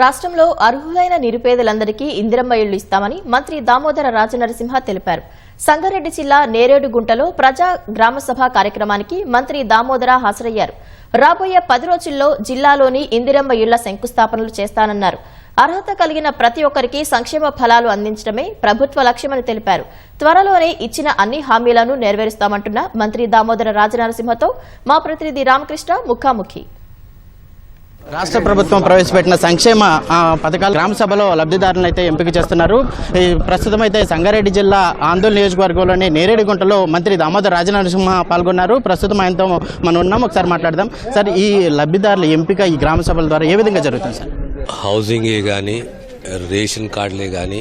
రాష్ట్రంలో అర్హులైన నిరుపేదలందరికీ ఇందిరమ్మ ఇళ్ళు ఇస్తామని మంత్రి దామోదర రాజనరసింహ తెలిపారు. సంగారెడ్డి జిల్లా నేరేడుగుంటలో ప్రజా గ్రామసభ కార్యక్రమానికి మంత్రి దామోదర హాజరయ్యారు. రాబోయే పది రోజుల్లో జిల్లాలోని ఇందిరమ్మ ఇళ్ళ శంకుస్థాపనలు చేస్తానన్నారు. అర్హత కలిగిన ప్రతి ఒక్కరికి సంక్షేమ ఫలాలు అందించడమే ప్రభుత్వ లక్ష్యమని తెలిపారు. త్వరలోనే ఇచ్చిన అన్ని హామీలను నెరవేరుస్తామంటున్న మంత్రి దామోదర రాజనరసింహతో మా ప్రతినిధి రామకృష్ణ ముఖాముఖి. రాష్ట్ర ప్రభుత్వం ప్రవేశపెట్టిన సంక్షేమ పథకాలు గ్రామ సభలో లబ్ధిదారులను అయితే ఎంపిక చేస్తున్నారు. ఈ ప్రస్తుతం అయితే సంగారెడ్డి జిల్లా ఆందోళన నియోజకవర్గంలోని నేరేడుగుంటలో మంత్రి దామోదర్ రాజనరసింహ పాల్గొన్నారు. ప్రస్తుతం ఆయనతో మనం ఉన్నాం. ఒకసారి మాట్లాడదాం. సార్ ఈ లబ్ధిదారుల ఎంపిక ఈ గ్రామ సభల ద్వారా ఏ విధంగా జరుగుతుంది సార్? హౌసింగే కానీ రేషన్ కార్డులే కానీ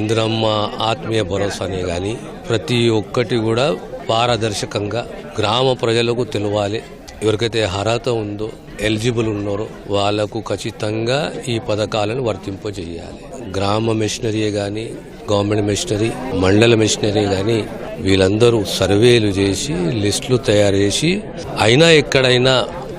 ఇందిరమ్మ ఆత్మీయ భరోసానే కానీ ప్రతి ఒక్కటి కూడా పారదర్శకంగా గ్రామ ప్రజలకు తెలవాలి. ఎవరికైతే అర్హత ఉందో ఎలిజిబుల్ ఉన్నారో వాళ్ళకు ఖచ్చితంగా ఈ పథకాలను వర్తింపజేయాలి. గ్రామ మిషనరీ కానీ గవర్నమెంట్ మిషనరీ మండల మిషనరీ కానీ వీళ్ళందరూ సర్వేలు చేసి లిస్టులు తయారు చేసి అయినా ఎక్కడైనా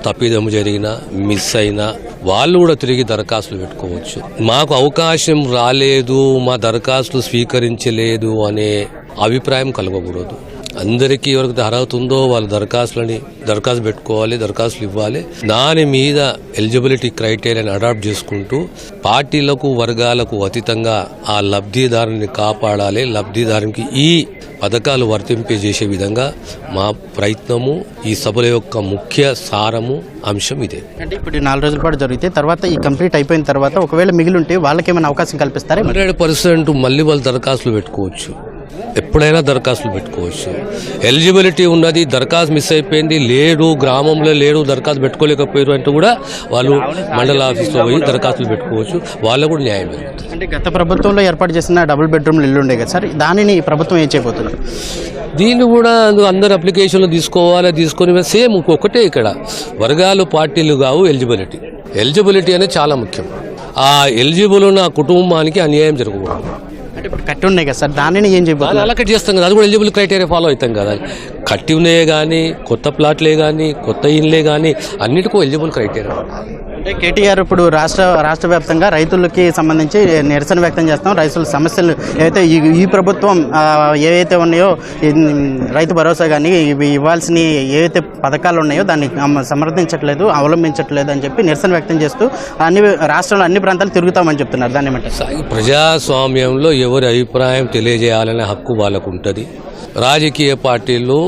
తప్పిదం జరిగినా మిస్ అయినా వాళ్ళు కూడా తిరిగి దరఖాస్తులు పెట్టుకోవచ్చు. మాకు అవకాశం రాలేదు మా దరఖాస్తులు స్వీకరించలేదు అనే అభిప్రాయం కలగకూడదు. అందరికీ ఎవరికి అర్హత ఉందో వాళ్ళ దరఖాస్తులని దరఖాస్తు పెట్టుకోవాలి దరఖాస్తులు ఇవ్వాలి. దాని మీద ఎలిజిబిలిటీ క్రైటీరియాని అడాప్ట్ చేసుకుంటూ పార్టీలకు వర్గాలకు అతీతంగా ఆ లబ్ధిదారుని కాపాడాలి. లబ్ధిదారునికి ఈ పథకాలు వర్తింపజేసే విధంగా మా ప్రయత్నము ఈ సభల యొక్క ముఖ్య సారము అంశం ఇదే. అంటే ఇప్పుడు నాలుగు రోజుల పాటు జరిగితే తర్వాత ఈ కంప్లీట్ అయిపోయిన తర్వాత ఒకవేళ మిగిలి ఉంటే వాళ్ళకి ఏమైనా అవకాశం కల్పిస్తారా? హండ్రెడ్ పర్సెంట్ మళ్ళీ వాళ్ళు దరఖాస్తులు పెట్టుకోవచ్చు. ఎప్పుడైనా దరఖాస్తులు పెట్టుకోవచ్చు. ఎలిజిబిలిటీ ఉన్నది దరఖాస్తు మిస్ అయిపోయింది లేడు గ్రామంలో లేడు దరఖాస్తు పెట్టుకోలేకపోయారు అంటే కూడా వాళ్ళు మండల ఆఫీస్లో పోయి దరఖాస్తులు పెట్టుకోవచ్చు. వాళ్ళకు కూడా న్యాయం జరుగుతుంది. అంటే గత ప్రభుత్వంలో ఏర్పాటు చేసిన డబుల్ బెడ్రూమ్లు ఇల్లు ఉండే కదా సార్ దానిని ప్రభుత్వం ఏం చేయబోతుంది? దీన్ని కూడా అందరు అప్లికేషన్లు తీసుకోవాలి తీసుకొని సేమ్ ఒకటే ఇక్కడ. వర్గాలు పార్టీలు కావు ఎలిజిబిలిటీ. ఎలిజిబిలిటీ అనేది చాలా ముఖ్యం. ఆ ఎలిజిబుల్ ఉన్న కుటుంబానికి అన్యాయం జరగకూడదు. అంటే ఇప్పుడు కట్టి ఉన్నాయి కదా సార్ దానిని ఏం చెప్పాలి అలా అలకట్ చేస్తాం కదా అది కూడా ఎలిజిబుల్ క్రైటీరియా ఫాలో అవుతాం కదా. కట్టి ఉన్నాయే కానీ కొత్త ప్లాట్లే కానీ కొత్త ఇన్లే కానీ అన్నిటికీ ఎలిజిబుల్ క్రైటీరియా అంటే కేటీఆర్ ఇప్పుడు రాష్ట్ర రాష్ట్ర వ్యాప్తంగా రైతులకి సంబంధించి నిరసన వ్యక్తం చేస్తాం రైతుల సమస్యలు ఏవైతే ఈ ఈ ప్రభుత్వం ఏవైతే ఉన్నాయో రైతు భరోసా కానీ ఇవి ఇవ్వాల్సిన ఏవైతే పథకాలు ఉన్నాయో దాన్ని సమర్థించట్లేదు అవలంబించట్లేదు అని చెప్పి నిరసన వ్యక్తం చేస్తూ అన్ని రాష్ట్రంలో అన్ని ప్రాంతాలు తిరుగుతామని చెప్తున్నారు. దాన్ని ఏమంటారు? ప్రజాస్వామ్యంలో ఎవరి అభిప్రాయం తెలియజేయాలనే హక్కు వాళ్ళకు ఉంటుంది రాజకీయ పార్టీలు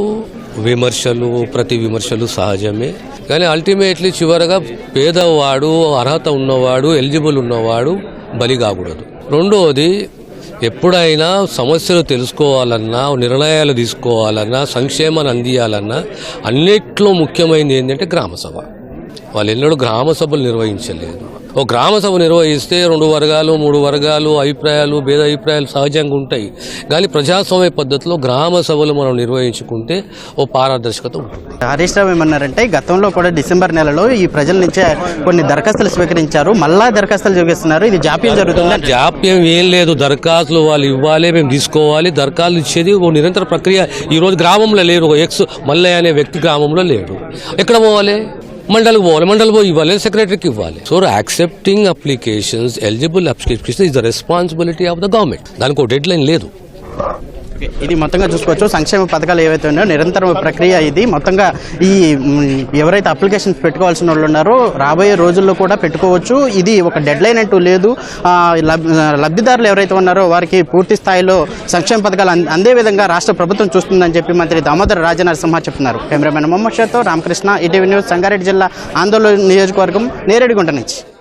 విమర్శలు ప్రతి విమర్శలు సహజమే. కానీ అల్టిమేట్లీ చివరగా పేదవాడు అర్హత ఉన్నవాడు ఎలిజిబుల్ ఉన్నవాడు బలి కాకూడదు. రెండవది ఎప్పుడైనా సమస్యలు తెలుసుకోవాలన్నా నిర్ణయాలు తీసుకోవాలన్నా సంక్షేమాన్ని అందియాలన్నా అన్నిట్లో ముఖ్యమైనది ఏంటంటే గ్రామసభ. వాళ్ళు ఎన్నడూ గ్రామ సభలు నిర్వహించలేదు. ఓ గ్రామ సభ నిర్వహిస్తే రెండు వర్గాలు మూడు వర్గాలు అభిప్రాయాలు భేద అభిప్రాయాలు సహజంగా ఉంటాయి. కానీ ప్రజాస్వామ్య పద్ధతిలో గ్రామ సభలు మనం నిర్వహించుకుంటే ఓ పారదర్శకత ఉంటుంది. హరీష్ రావు ఏమన్నారంటే గతంలో కూడా డిసెంబర్ నెలలో ఈ ప్రజల నుంచే కొన్ని దరఖాస్తులు స్వీకరించారు. మళ్ళా దరఖాస్తులు చూపిస్తున్నారు. ఇది జాప్యం జరుగుతుంది? జాప్యం ఏం లేదు. దరఖాస్తులు వాళ్ళు ఇవ్వాలి మేము తీసుకోవాలి. దరఖాస్తులు ఇచ్చేది ఓ నిరంతర ప్రక్రియ. ఈ రోజు గ్రామంలో లేరు. ఒక ఎక్స్ మల్లయ్య అనే వ్యక్తి గ్రామంలో లేడు. ఎక్కడ పోవాలి? మండలికి పోవాలి మండలి పోయి ఇవ్వాలి సెక్రటరీకి ఇవ్వాలి. So accepting applications eligible application is the responsibility of the government దానికి ఒక డెడ్ లైన్ లేదు. ఇది మొత్తంగా చూసుకోవచ్చు. సంక్షేమ పథకాలు ఏవైతే ఉన్నాయో నిరంతరం ప్రక్రియ ఇది. మొత్తంగా ఈ ఎవరైతే అప్లికేషన్స్ పెట్టుకోవాల్సిన వాళ్ళు ఉన్నారో రాబోయే రోజుల్లో కూడా పెట్టుకోవచ్చు. ఇది ఒక డెడ్ లైన్ అంటూ లేదు. లబ్- లబ్ధిదారులు ఎవరైతే ఉన్నారో వారికి పూర్తి స్థాయిలో సంక్షేమ పథకాలు అంద- అందే విధంగా రాష్ట్ర ప్రభుత్వం చూస్తుందని చెప్పి మంత్రి దామోదర రాజనరసింహ చెప్తున్నారు. కెమెరామెన్ మొహమ్మద్ షాతో రామకృష్ణ ఈటీవీ న్యూస్ సంగారెడ్డి జిల్లా ఆందోళన నియోజకవర్గం నేరేడుగుంట నుంచి.